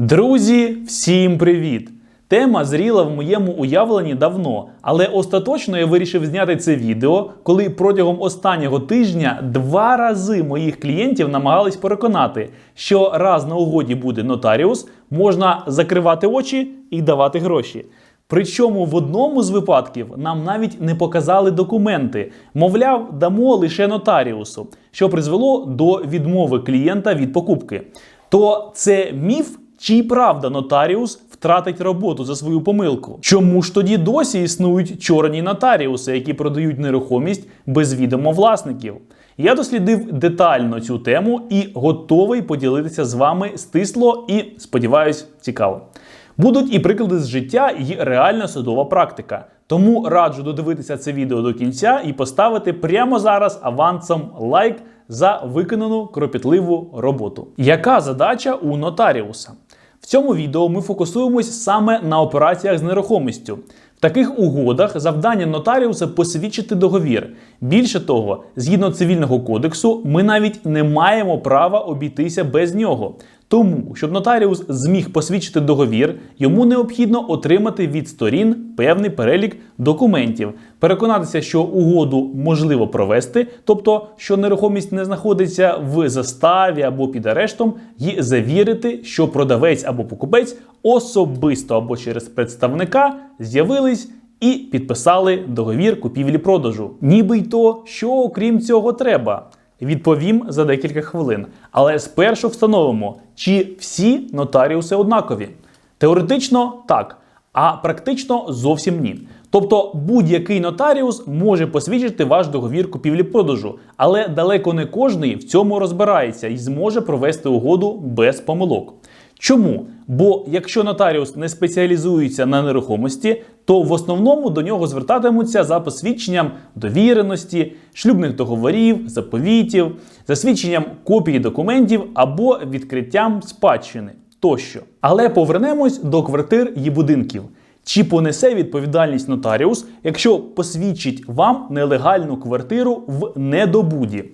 Друзі, всім привіт! Тема зріла в моєму уявленні давно, але остаточно я вирішив зняти це відео, коли протягом останнього тижня два рази моїх клієнтів намагались переконати, що раз на угоді буде нотаріус, можна закривати очі і давати гроші. Причому в одному з випадків нам навіть не показали документи, мовляв, дамо лише нотаріусу, що призвело до відмови клієнта від покупки. То це міф чи правда нотаріус втратить роботу за свою помилку? Чому ж тоді досі існують чорні нотаріуси, які продають нерухомість без відома власників? Я дослідив детально цю тему і готовий поділитися з вами стисло і, сподіваюсь, цікаво. Будуть і приклади з життя, і реальна судова практика. Тому раджу додивитися це відео до кінця і поставити прямо зараз авансом лайк за виконану кропітливу роботу. Яка задача у нотаріуса? Цьому відео ми фокусуємось саме на операціях з нерухомістю. В таких угодах завдання нотаріуса посвідчити договір. Більше того, згідно цивільного кодексу, ми навіть не маємо права обійтися без нього. Тому, щоб нотаріус зміг посвідчити договір, йому необхідно отримати від сторін певний перелік документів, переконатися, що угоду можливо провести, тобто що нерухомість не знаходиться в заставі або під арештом, і завірити, що продавець або покупець особисто або через представника з'явились. І підписали договір купівлі-продажу. Ніби й то, що окрім цього треба. Відповім за декілька хвилин. Але спершу встановимо, чи всі нотаріуси однакові. Теоретично так, а практично зовсім ні. Тобто будь-який нотаріус може посвідчити ваш договір купівлі-продажу, але далеко не кожний в цьому розбирається і зможе провести угоду без помилок. Чому? Бо якщо нотаріус не спеціалізується на нерухомості, то в основному до нього звертатимуться за посвідченням довіреності, шлюбних договорів, заповітів, засвідченням копії документів або відкриттям спадщини тощо. Але повернемось до квартир і будинків. Чи понесе відповідальність нотаріус, якщо посвідчить вам нелегальну квартиру в недобуді?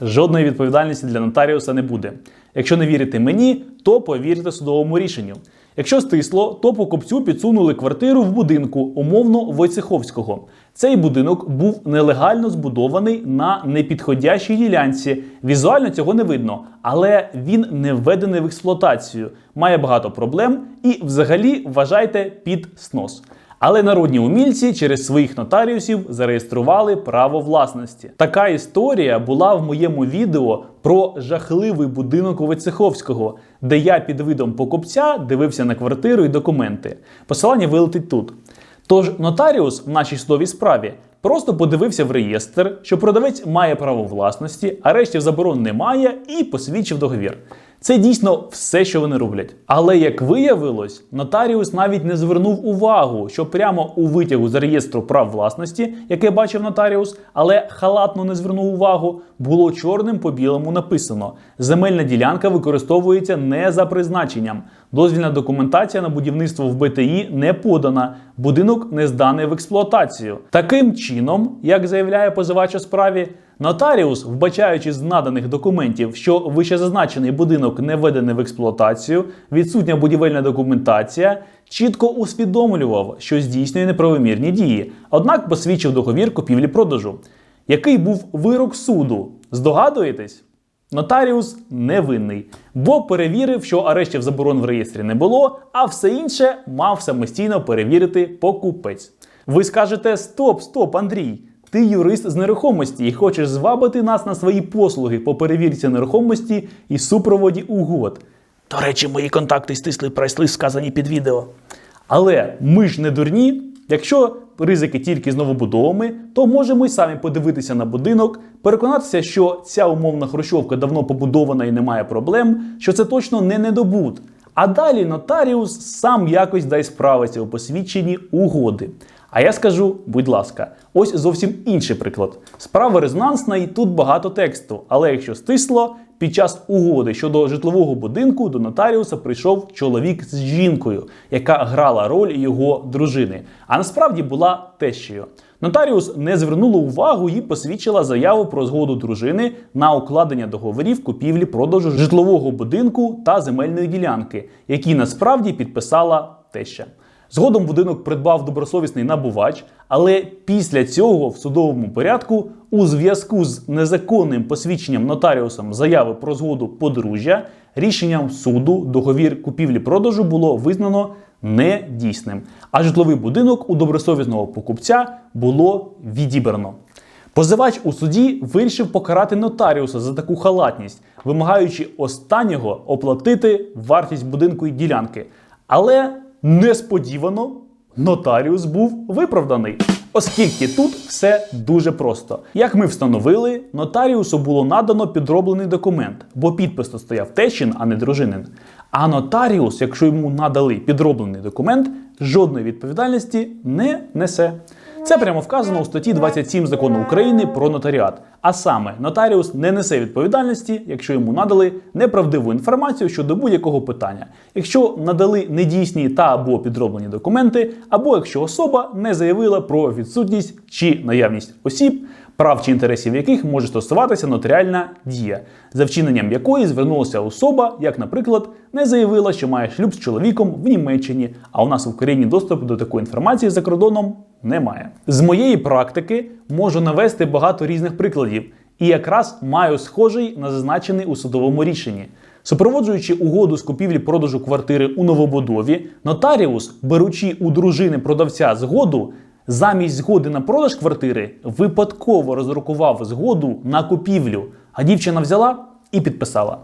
Жодної відповідальності для нотаріуса не буде. Якщо не вірите мені, то повірте судовому рішенню. Якщо стисло, то покупцю підсунули квартиру в будинку, умовно Войцеховського. Цей будинок був нелегально збудований на непідходящій ділянці. Візуально цього не видно, але він не введений в експлуатацію, має багато проблем і, взагалі, вважайте під снос. Але народні умільці через своїх нотаріусів зареєстрували право власності. Така історія була в моєму відео про жахливий будинок у Войцеховського, де я під видом покупця дивився на квартиру і документи. Посилання вилетить тут. Тож нотаріус в нашій судовій справі просто подивився в реєстр, що продавець має право власності, арештів заборон немає, і посвідчив договір. Це дійсно все, що вони роблять. Але як виявилось, нотаріус навіть не звернув увагу, що прямо у витягу з реєстру прав власності, яке бачив нотаріус, але халатно не звернув увагу, було чорним по білому написано: земельна ділянка використовується не за призначенням. Дозвільна документація на будівництво в БТІ не подана, будинок не зданий в експлуатацію. Таким чином, як заявляє позивач у справі, Нотаріус, вбачаючи з наданих документів, що вищезазначений будинок не введений в експлуатацію, відсутня будівельна документація, чітко усвідомлював, що здійснює неправомірні дії, однак посвідчив договір купівлі-продажу. Який був вирок суду? Здогадуєтесь? Нотаріус невинний, бо перевірив, що арештів заборон в реєстрі не було, а все інше мав самостійно перевірити покупець. Ви скажете: Стоп, стоп, Андрій! Ти юрист з нерухомості і хочеш звабити нас на свої послуги по перевірці нерухомості і супроводі угод. До речі, мої контакти стисли прайсли сказані під відео. Але ми ж не дурні. Якщо ризики тільки з новобудовами, то можемо й самі подивитися на будинок, переконатися, що ця умовна хрущовка давно побудована і немає проблем, що це точно не недобут. А далі нотаріус сам якось дай справиться у посвідченні угоди. А я скажу, будь ласка, ось зовсім інший приклад. Справа резонансна і тут багато тексту, але якщо стисло, під час угоди щодо житлового будинку до нотаріуса прийшов чоловік з жінкою, яка грала роль його дружини, а насправді була тещею. Нотаріус не звернула увагу і посвідчила заяву про згоду дружини на укладення договорів купівлі-продажу житлового будинку та земельної ділянки, які насправді підписала теща. Згодом будинок придбав добросовісний набувач, але після цього в судовому порядку, у зв'язку з незаконним посвідченням нотаріусом заяви про згоду подружжя, рішенням суду договір купівлі-продажу було визнано недійсним, а житловий будинок у добросовісного покупця було відібрано. Позивач у суді вирішив покарати нотаріуса за таку халатність, вимагаючи останнього оплатити вартість будинку і ділянки. Але несподівано нотаріус був виправданий. Оскільки тут все дуже просто. Як ми встановили, нотаріусу було надано підроблений документ, бо підпис то стояв течин, а не дружинин. А нотаріус, якщо йому надали підроблений документ, жодної відповідальності не несе. Це прямо вказано у статті 27 закону України про нотаріат. А саме, нотаріус не несе відповідальності, якщо йому надали неправдиву інформацію щодо будь-якого питання, якщо надали недійсні та або підроблені документи, або якщо особа не заявила про відсутність чи наявність осіб, прав чи інтересів яких може стосуватися нотаріальна дія, за вчиненням якої звернулася особа, як, наприклад, не заявила, що має шлюб з чоловіком в Німеччині, а у нас в Україні доступу до такої інформації за кордоном немає. З моєї практики можу навести багато різних прикладів, і якраз маю схожий на зазначений у судовому рішенні. Супроводжуючи угоду з купівлі-продажу квартири у новобудові, нотаріус, беручи у дружини продавця згоду, замість згоди на продаж квартири випадково роздрукував згоду на купівлю, а дівчина взяла і підписала.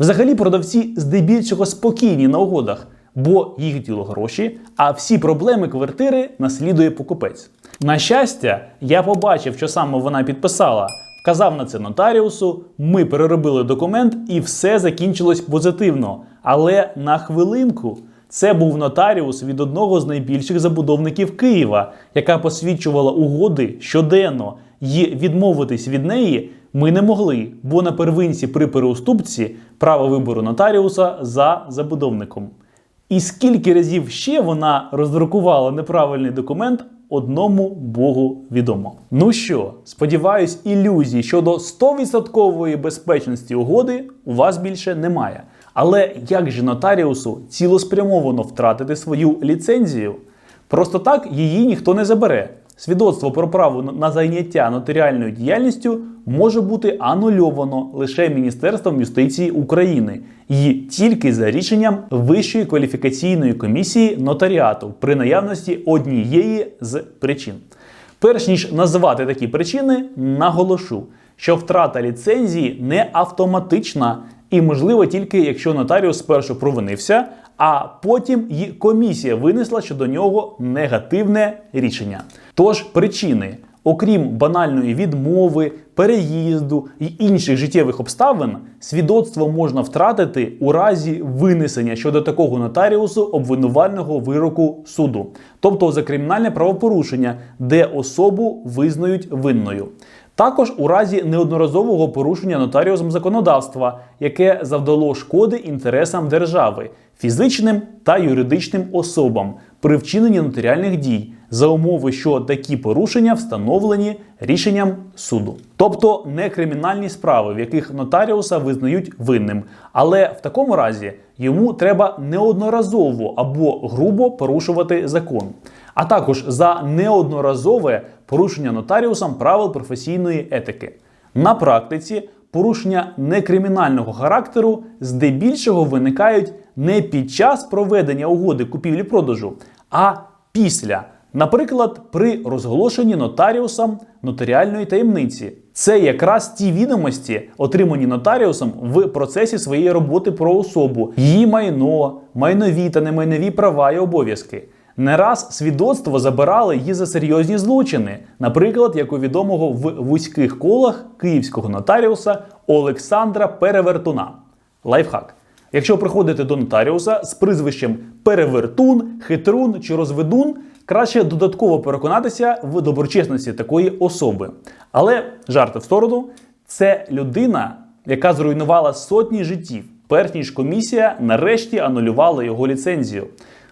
Взагалі, продавці здебільшого спокійні на угодах, бо їх діло гроші, а всі проблеми квартири наслідує покупець. На щастя, я побачив, що саме вона підписала. Вказав на це нотаріусу, ми переробили документ і все закінчилось позитивно. Але на хвилинку це був нотаріус від одного з найбільших забудовників Києва, яка посвідчувала угоди щоденно, і відмовитись від неї ми не могли, бо на первинці при переуступці право вибору нотаріуса за забудовником. І скільки разів ще вона роздрукувала неправильний документ, одному Богу відомо. Ну що, сподіваюсь, ілюзій щодо 100% безпечності угоди у вас більше немає. Але як же нотаріусу цілеспрямовано втратити свою ліцензію? Просто так її ніхто не забере. Свідоцтво про право на зайняття нотаріальною діяльністю може бути анульовано лише Міністерством юстиції України і тільки за рішенням Вищої кваліфікаційної комісії нотаріату при наявності однієї з причин. Перш ніж назвати такі причини, наголошу, що втрата ліцензії не автоматична і можливо тільки якщо нотаріус спершу провинився, а потім і комісія винесла щодо нього негативне рішення. Тож причини, окрім банальної відмови, переїзду і інших життєвих обставин, свідоцтво можна втратити у разі винесення щодо такого нотаріусу обвинувального вироку суду, тобто за кримінальне правопорушення, де особу визнають винною. Також у разі неодноразового порушення нотаріусом законодавства, яке завдало шкоди інтересам держави, фізичним та юридичним особам при вчиненні нотаріальних дій за умови, що такі порушення встановлені рішенням суду, тобто не кримінальні справи, в яких нотаріуса визнають винним, але в такому разі йому треба неодноразово або грубо порушувати закон, а також за неодноразове порушення нотаріусом правил професійної етики. На практиці порушення некримінального характеру здебільшого виникають не під час проведення угоди купівлі-продажу, а після. Наприклад, при розголошенні нотаріусом нотаріальної таємниці. Це якраз ті відомості, отримані нотаріусом в процесі своєї роботи про особу, її майно, майнові та немайнові права і обов'язки. Не раз свідоцтво забирали її за серйозні злочини, наприклад, як у відомого в вузьких колах київського нотаріуса Олександра Перевертуна. Лайфхак. Якщо приходите до нотаріуса з прізвищем Перевертун, Хитрун чи Розведун, краще додатково переконатися в доброчесності такої особи. Але жарти в сторону, це людина, яка зруйнувала сотні життів, перш ніж комісія нарешті анулювала його ліцензію.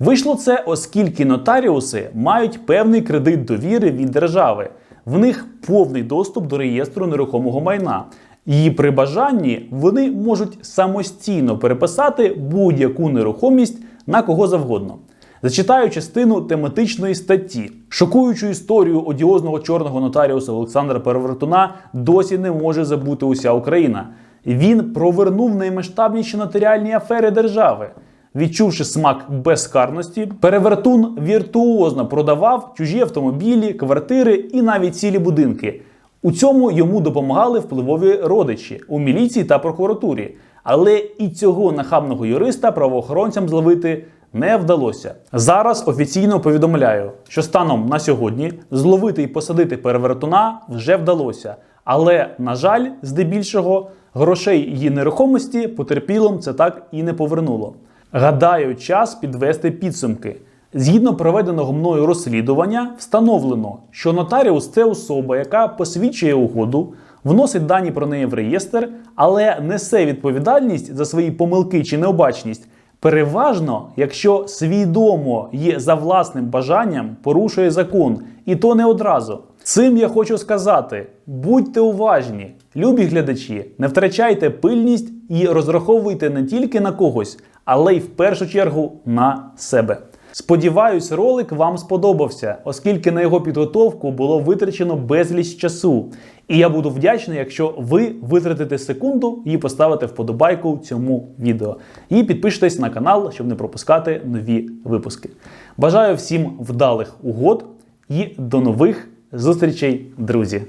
Вийшло це, оскільки нотаріуси мають певний кредит довіри від держави. В них повний доступ до реєстру нерухомого майна. І при бажанні вони можуть самостійно переписати будь-яку нерухомість на кого завгодно. Зачитаю частину тематичної статті. Шокуючу історію одіозного чорного нотаріуса Олександра Перевертуна досі не може забути уся Україна. Він провернув наймасштабніші нотаріальні афери держави. Відчувши смак безкарності, перевертун віртуозно продавав чужі автомобілі, квартири і навіть цілі будинки. У цьому йому допомагали впливові родичі у міліції та прокуратурі. Але і цього нахабного юриста правоохоронцям зловити не вдалося. Зараз офіційно повідомляю, що станом на сьогодні зловити і посадити перевертуна вже вдалося. Але, на жаль, здебільшого грошей її нерухомості потерпілим це так і не повернуло. Гадаю, час підвести підсумки. Згідно проведеного мною розслідування, встановлено, що нотаріус це особа, яка посвідчує угоду, вносить дані про неї в реєстр, але несе відповідальність за свої помилки чи необачність. Переважно, якщо свідомо є за власним бажанням, порушує закон, і то не одразу. Цим я хочу сказати: будьте уважні, любі глядачі, не втрачайте пильність і розраховуйте не тільки на когось, але й в першу чергу на себе. Сподіваюсь, ролик вам сподобався, оскільки на його підготовку було витрачено безліч часу. І я буду вдячний, якщо ви витратите секунду і поставите вподобайку цьому відео. І підпишитесь на канал, щоб не пропускати нові випуски. Бажаю всім вдалих угод і до нових зустрічей, друзі!